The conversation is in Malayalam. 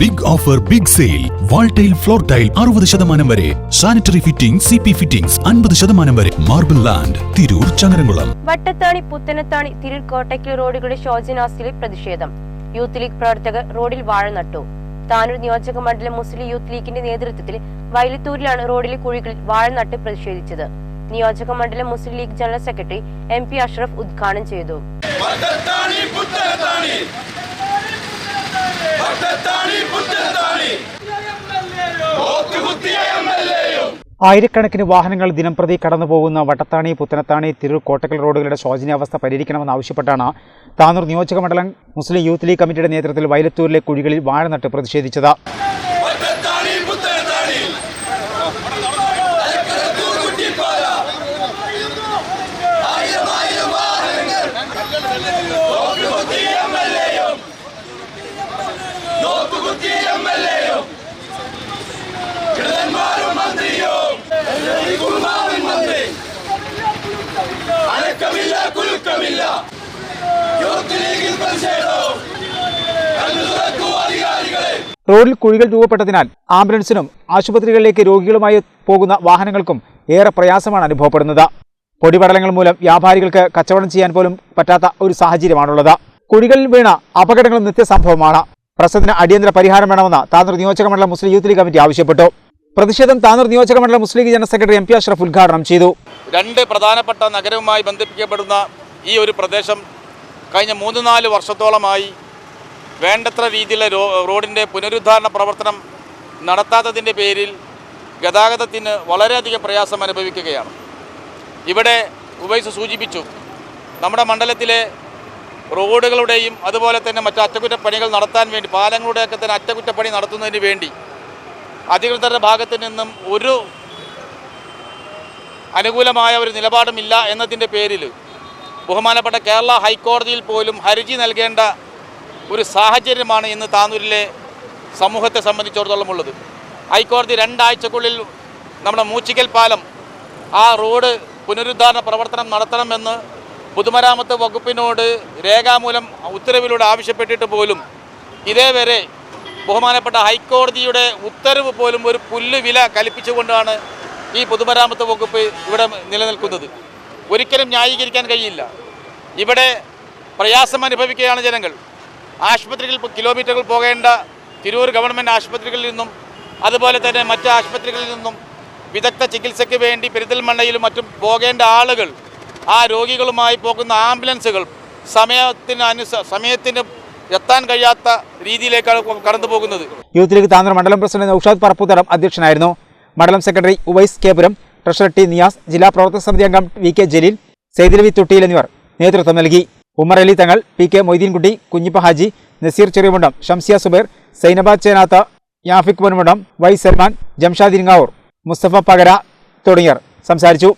Big offer big sale wall tile floor tile അറുപത് ശതമാനം വരെ. Sanitary fitting C P fittings അൻപത് ശതമാനം വരെ. Marble land Tirur Changaramkulam. Vattathani Puthanathani Tirur Kottakkal റോഡുകളുടെ ശോചനാവസ്ഥയിൽ പ്രതിഷേധം. യൂത്ത് ലീഗ് പ്രവർത്തകർ റോഡിൽ വാഴ നട്ടു. താനൂർ നിയോജക മണ്ഡലം മുസ്ലിം യൂത്ത് ലീഗിന്റെ നേതൃത്വത്തിൽ വൈലത്തൂരിലാണ് റോഡിലെ കുഴികളിൽ വാഴ നട്ട് പ്രതിഷേധിച്ചത്. നിയോജക മണ്ഡലം Muslim League general secretary M P Ashraf ഉദ്ഘാടനം ചെയ്തു വട്ടത്താണി പുത്തനത്താണി വട്ടത്താണി പുത്തനത്താണി ഓത്തുകുത്തിയ എം എൽ എയും ആയിരക്കണക്കിന് വാഹനങ്ങൾ ദിനംപ്രതി കടന്നുപോകുന്ന വട്ടത്താണി പുത്തനത്താണി തിരൂർ കോട്ടക്കൽ റോഡുകളുടെ ശോചനീയാവസ്ഥ പരിഹരിക്കണമെന്നാവശ്യപ്പെട്ടാണ് താനൂർ നിയോജക മണ്ഡലം മുസ്ലിം യൂത്ത് ലീഗ് കമ്മിറ്റിയുടെ നേതൃത്വത്തിൽ വയലത്തൂരിലെ കുഴികളിൽ വാഴ നട്ട് പ്രതിഷേധിച്ചത്. അനക്കമില്ല കുലുക്കമില്ല റോഡിൽ കുഴികൾ രൂപപ്പെട്ടതിനാൽ ആംബുലൻസിനും ആശുപത്രികളിലേക്ക് രോഗികളുമായി പോകുന്ന വാഹനങ്ങൾക്കും ഏറെ പ്രയാസമാണ് അനുഭവപ്പെടുന്നത്. പൊടിപടലങ്ങൾ മൂലം വ്യാപാരികൾക്ക് കച്ചവടം ചെയ്യാൻ പോലും പറ്റാത്ത ഒരു സാഹചര്യമാണുള്ളത്. കുഴികളിൽ വീണ അപകടങ്ങളും നിത്യസംഭവമാണ്. പ്രശ്നത്തിന് അടിയന്തര പരിഹാരം വേണമെന്ന് താന്നൂർ നിയോജക മണ്ഡലം മുസ്ലിം യൂത്ത് ലീഗ് കമ്മിറ്റി ആവശ്യപ്പെട്ടു. പ്രതിഷേധം താന്നൂർ നിയോജക മണ്ഡലം Muslim League general secretary M P Ashraf ഉദ്ഘാടനം ചെയ്തു. രണ്ട് പ്രധാനപ്പെട്ട നഗരവുമായി ബന്ധിപ്പിക്കപ്പെടുന്ന ഈ ഒരു പ്രദേശം കഴിഞ്ഞ മൂന്ന് നാല് വർഷത്തോളമായി വേണ്ടത്ര രീതിയിലെ റോഡിന്റെ പുനരുദ്ധാരണ പ്രവർത്തനം നടത്താത്തതിന്റെ പേരിൽ ഗതാഗതത്തിന് വളരെയധികം പ്രയാസം അനുഭവിക്കുകയാണ്. ഇവിടെ ഉവൈസ് സൂചിപ്പിച്ചു നമ്മുടെ മണ്ഡലത്തിലെ റോഡുകളുടെയും അതുപോലെ തന്നെ മറ്റ് അറ്റകുറ്റപ്പണികൾ നടത്താൻ വേണ്ടി പാലങ്ങളുടെയൊക്കെ തന്നെ അറ്റകുറ്റപ്പണി നടത്തുന്നതിന് വേണ്ടി അധികൃതരുടെ ഭാഗത്തു നിന്നും ഒരു അനുകൂലമായ ഒരു നിലപാടുമില്ല എന്നതിന്റെ പേരിൽ ബഹുമാനപ്പെട്ട കേരള ഹൈക്കോടതിയിൽ പോലും ഹർജി നൽകേണ്ട ഒരു സാഹചര്യമാണ് ഇന്ന് താനൂരിലെ സമൂഹത്തെ സംബന്ധിച്ചിടത്തോളം ഉള്ളത്. ഹൈക്കോടതി രണ്ടാഴ്ചക്കുള്ളിൽ നമ്മുടെ മൂച്ചിക്കൽ പാലം ആ റോഡ് പുനരുദ്ധാരണ പ്രവർത്തനം നടത്തണമെന്ന് പൊതുമരാമത്ത് വകുപ്പിനോട് രേഖാമൂലം ഉത്തരവിലൂടെ ആവശ്യപ്പെട്ടിട്ട് പോലും ഇതേവരെ ബഹുമാനപ്പെട്ട ഹൈക്കോടതിയുടെ ഉത്തരവ് പോലും ഒരു പുല്ല് വില കൽപ്പിച്ചുകൊണ്ടാണ് ഈ പൊതുമരാമത്ത് വകുപ്പ് ഇവിടെ നിലനിൽക്കുന്നത് ഒരിക്കലും ന്യായീകരിക്കാൻ കഴിയില്ല. ഇവിടെ പ്രയാസം അനുഭവിക്കുകയാണ് ജനങ്ങൾ. ആശുപത്രികളിൽ കിലോമീറ്ററുകൾ പോകേണ്ട തിരൂർ ഗവൺമെന്റ് ആശുപത്രികളിൽ നിന്നും അതുപോലെ തന്നെ മറ്റ് ആശുപത്രികളിൽ നിന്നും വിദഗ്ധ ചികിത്സയ്ക്ക് വേണ്ടി പെരിന്തൽമണ്ണയിലും മറ്റും പോകേണ്ട ആളുകൾ ആ രോഗികളുമായി പോകുന്ന ആംബുലൻസുകൾ സമയത്തിന് അനുസ സമയത്തിന് എത്താൻ കഴിയാത്ത രീതിയിലേക്കാണ് കടന്നു പോകുന്നത് യൂത്ത് ലീഗ് താന്ത്ര മണ്ഡലം പ്രസിഡന്റ് നൌഷാദ് പറപ്പുതറം അധ്യക്ഷനായിരുന്നു. മണ്ഡലം secretary Uvais Kepuram treasurer T Niyas ജില്ലാ പ്രവർത്തക സമിതി അംഗം വി കെ ജലീൽ സെയ്ദിലവി തൊട്ടിയിൽ എന്നിവർ നേതൃത്വം നൽകി. Umar Ali Thangal P K Moideenkutty Kunhippa Haji Naseer Cheriyamundam Shamsiya Zubair Sainabad Chenatha Yafik Ponnumundam Y Salman ജംഷാദിൻ ഗാവൂർ Mustafa Pakara തുടങ്ങിയവർ സംസാരിച്ചു.